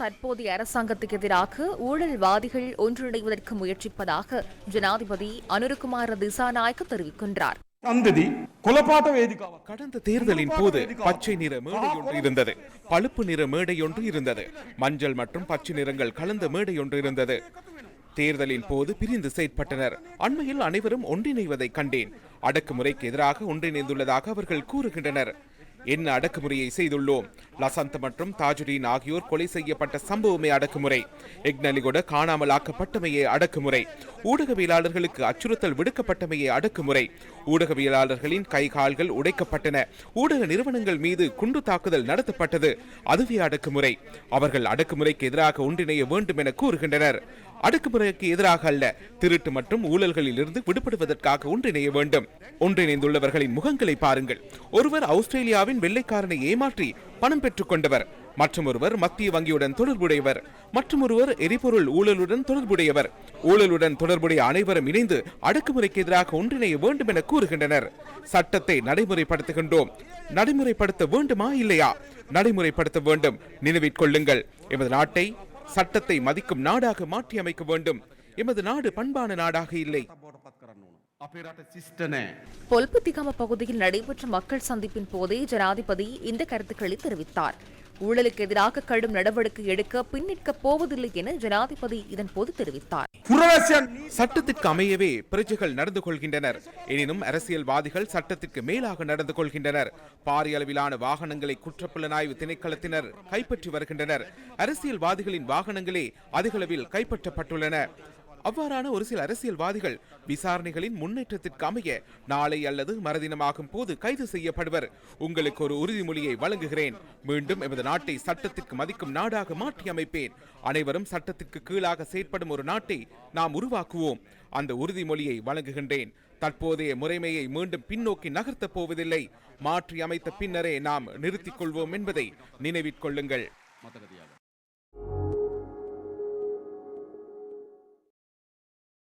தற்போதைய அரசாங்கத்துக்கு எதிராக ஊழல்வாதிகள் ஒன்றிணைவதற்கு முயற்சிப்பதாக ஜனாதிபதி அனுருகுமார திசாநாயக்க தெரிவிக்கின்றார். கடந்த தேர்தலின் போது பச்சை நிற மேடையொன்று இருந்தது. பழுப்பு நிற மேடையொன்று இருந்தது. மஞ்சள் மற்றும் பச்சை நிறங்கள் கலந்த மேடையொன்று இருந்தது. தேர்தலின் போது பிரிந்து செயற்பட்டனர். அண்மையில் அனைவரும் ஒன்றிணைவதை கண்டேன். அடக்குமுறைக்கு எதிராக ஒன்றிணைந்துள்ளதாக அவர்கள் கூறுகின்றனர். என்ன அடக்குமுறையை செய்துள்ளோம்? லசந்த் மற்றும் தாஜுடீன் ஆகியோர் கொலை செய்யப்பட்ட சம்பவமே அடக்குமுறை. எக்னலிகொட காணாமல் ஆக்கப்பட்டமையே அடக்குமுறை. ஊடகவியலாளர்களுக்கு அச்சுறுத்தல் விடுக்கப்பட்டமையே அடக்குமுறை. ஊடகவியலாளர்களின் கை கால்கள் உடைக்கப்பட்டன. ஊடக நிறுவனங்கள் மீது குண்டு தாக்குதல் நடத்தப்பட்டது. அதுவே அடக்குமுறை. அவர்கள் அடக்குமுறைக்கு எதிராக ஒன்றிணைய வேண்டும் என கூறுகின்றனர். அடக்குமுறைக்கு எதிராக அல்ல. திருட்டு மற்றும் ஊழல்களில் இருந்து விடுபடுவதற்காக ஒன்றிணைய வேண்டும். ஒன்றிணைந்துள்ளவர்களின் முகங்களை பாருங்கள். ஒருவர் ஆஸ்திரேலியாவின் வெள்ளைக்காரனை ஏமாற்றி பணம் பெற்றுக் கொண்டவர். மற்றொருவர் மத்திய வங்கியுடன் தொடர்புடையவர். மற்றொருவர் எரிபொருள் ஊழலுடன் தொடர்புடையவர். ஊழலுடன் தொடர்புடைய அனைவரும் இணைந்து அடக்குமுறைக்கு எதிராக ஒன்றிணைய வேண்டும் என கூறுகின்றனர். சட்டத்தை நடைமுறைப்படுத்துகின்றோம். நடைமுறைப்படுத்த வேண்டுமா இல்லையா? நடைமுறைப்படுத்த வேண்டும். நினைவிற்கொள்ளுங்கள் எமது நாட்டை சட்டத்தை மதிக்கும் நாடாக மாற்றி அமைக்க வேண்டும். எமது நாடு பண்பான நாடாக இல்லை. பொல்புத்திகாம பகுதியில் நடைபெற்ற மக்கள் சந்திப்பின் போதே ஜனாதிபதி இந்த கருத்துக்களை தெரிவித்தார். ஊழலுக்கு எதிராக கடும் நடவடிக்கை எடுக்க பின்னிற்க போவதில்லை என ஜனாதிபதி இதன் போது தெரிவித்தார். சட்டத்திற்கு அமையவே பிரஜைகள் நடந்து கொள்கின்றனர். எனினும் அரசியல்வாதிகள் சட்டத்திற்கு மேலாக நடந்து கொள்கின்றனர். பாரிய அளவிலான வாகனங்களை குற்றப்புலனாய்வு திணைக்களத்தினர் கைப்பற்றி வருகின்றனர். அரசியல்வாதிகளின் வாகனங்களே அதிகளவில் கைப்பற்றப்பட்டுள்ளன. அவ்வாறான ஒரு சில அரசியல்வாதிகள் விசாரணைகளின் முன்னேற்றத்திற்கு அமைய நாளை அல்லது மறுதினமாகும் போது கைது செய்யப்படுவர். உங்களுக்கு ஒரு உறுதிமொழியை வழங்குகிறேன். மீண்டும் எமது நாட்டை சட்டத்திற்கு மதிக்கும் நாடாக மாற்றி அமைப்பேன். அனைவரும் சட்டத்திற்கு கீழாக செயற்படும் ஒரு நாட்டை நாம் உருவாக்குவோம். அந்த உறுதிமொழியை வழங்குகின்றேன். தற்போதைய முறைமையை மீண்டும் பின்னோக்கி நகர்த்தப் போவதில்லை. மாற்றி அமைத்த பின்னரே நாம் நிறுத்திக் கொள்வோம் என்பதை நினைவிற்கொள்ளுங்கள்